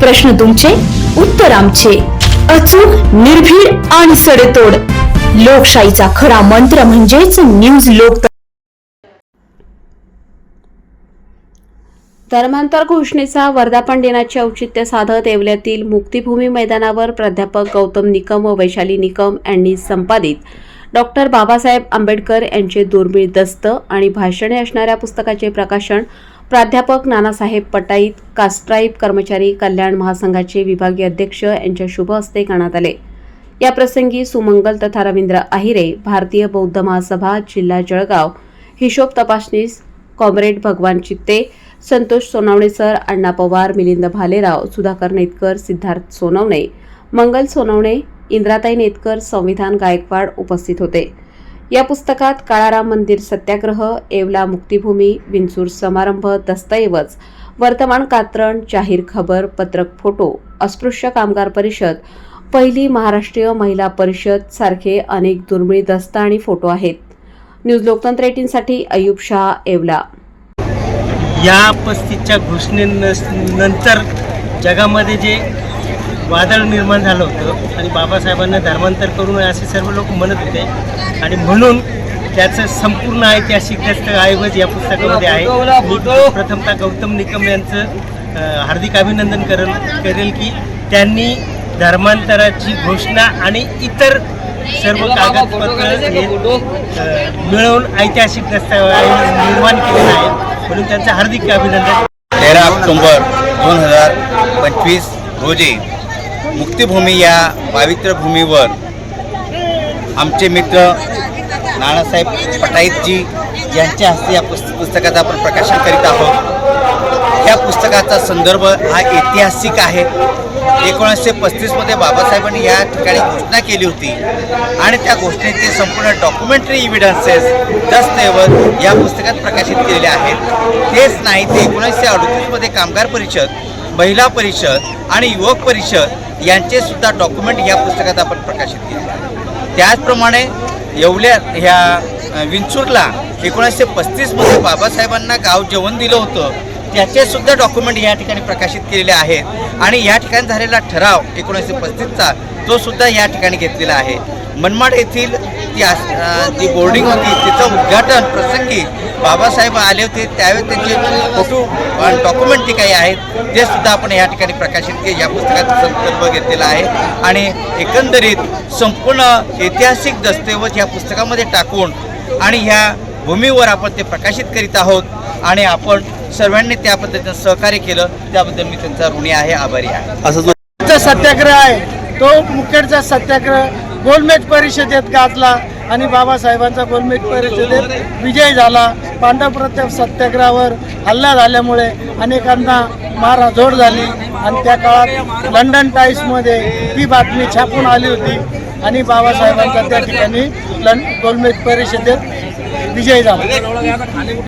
प्रश्न तुमचे उत्तर आमचे. अचूक निर्भीड आणि सडेतोड. लोकशाहीचा खरा मंत्र म्हणजेच न्यूज लोक धर्मांतर घोषणेचा वर्धापन दिनाचे औचित्य साधत येवल्यातील मुक्तिभूमी मैदानावर प्राध्यापक गौतम निकम व वैशाली निकम यांनी संपादित. डॉक्टर बाबासाहेब आंबेडकर यांचे दुर्मिळ दस्त आणि भाषणे असणाऱ्या पुस्तकाचे प्रकाशन प्राध्यापक नानासाहेब पटाईत कास्ट्राईब कर्मचारी कल्याण महासंघाचे विभागीय अध्यक्ष यांच्या शुभ हस्ते करण्यात आले. या प्रसंगी सुमंगल तथा रवींद्र आहिरे भारतीय बौद्ध महासभा जिल्हा जळगाव हिशोब तपासणीस कॉम्रेड भगवान चित्ते संतोष सोनवणे सर अण्णा पवार मिलिंद भालेराव सुधाकर नेतकर सिद्धार्थ सोनवणे मंगल सोनवणे इंद्राताई नेतकर संविधान गायकवाड उपस्थित होते. या पुस्तकात काळाराम मंदिर सत्याग्रह येवला मुक्तिभूमी विंचूर समारंभ दस्तऐवज वर्तमान कात्रण जाहीर खबर पत्रक फोटो अस्पृश्य कामगार परिषद पहिली महाराष्ट्रीय महिला परिषद सारखे अनेक दुर्मिळ दस्त आणि फोटो आहेत. न्यूज लोकतंत्र एटीनसाठी अयुब शाह येवला या पस्तीच्या घोषणेनंतर जगामध्ये जे वादळ निर्माण झालं होतं आणि बाबासाहेबांना धर्मांतर करू नये असे सर्व लोक म्हणत होते. आणि म्हणून त्याचं संपूर्ण ऐतिहासिक दस्तऐवज या पुस्तकामध्ये आहे. प्रथमतः गौतम निकम यांचं हार्दिक अभिनंदन करेल करेल की त्यांनी धर्मांतराची घोषणा आणि इतर सर्व कागदपत्र मिळवून ऐतिहासिक दस्तऐवज निर्माण केलेला आहे म्हणून त्यांचं हार्दिक अभिनंदन. तेरा ऑक्टोंबर दोन हजार पंचवीस रोजी मुक्तिभूमी या पवित्र भूमीवर आमचे मित्र नानासाहेब पटाईतजी यांच्या हस्ते या पुस्त पुस्तकाचं आपण प्रकाशन करीत आहोत. या पुस्तकाचा संदर्भ हा ऐतिहासिक आहे. एकोणीसशे पस्तीसमध्ये बाबासाहेबांनी या ठिकाणी घोषणा केली होती. आणि त्या घोषणेचे संपूर्ण डॉक्युमेंटरी इव्हिडन्सेस दस्तऐवज या पुस्तकात प्रकाशित केलेले आहेत. तेच नाही ते एकोणीसशे अडतीसमध्ये कामगार परिषद महिला परिषद आणि युवक परिषद यांचे सुद्धा डॉक्युमेंट या पुस्तकात आपण प्रकाशित केले त्याचप्रमाणे येवल्या ह्या विंचूरला एकोणीसशे पस्तीसमध्ये बाबासाहेबांना गाव जेवण दिलं होतं. त्याचे सुद्धा डॉक्युमेंट या ठिकाणी प्रकाशित केलेले आहेत. आणि या ठिकाणी झालेला ठराव एकोणीसशे पस्तीसचा तो सुद्धा या ठिकाणी घेतलेला आहे. मनमाड येथील ती आस- जी बोर्डिंग होती. तिचं उद्घाटन प्रसंगी बाबासाहेब आले होते त्यावेळी त्यांचे फोटो डॉक्युमेंट जे काही आहेत ते सुद्धा आपण या ठिकाणी प्रकाशित केले. या पुस्तकात संदर्भ घेतलेला आहे. आणि एकंदरीत संपूर्ण ऐतिहासिक दस्तऐवज या पुस्तकामध्ये टाकून आणि ह्या भूमीवर आपण ते प्रकाशित करीत आहोत आणि आपण सर्वांनी त्या पद्धतीनं सहकार्य केलं त्याबद्दल मी त्यांचा ऋणी आहे आभारी आहे. असं जो सत्याग्रह आहे तो मुखेडचा सत्याग्रह गोलमेज परिषदेत गाजला. आणि बाबासाहेबांचा गोलमेट परिषदेत विजय झाला. पांडवप्रताप सत्याग्रहावर हल्ला झाल्यामुळे अनेकांना माराझोड झाली. आणि त्या काळात लंडन टाईम्समध्ये ही बातमी छापून आली होती. आणि बाबासाहेबांचा त्या ठिकाणी लं गोलमेज परिषदेत विजय झाला.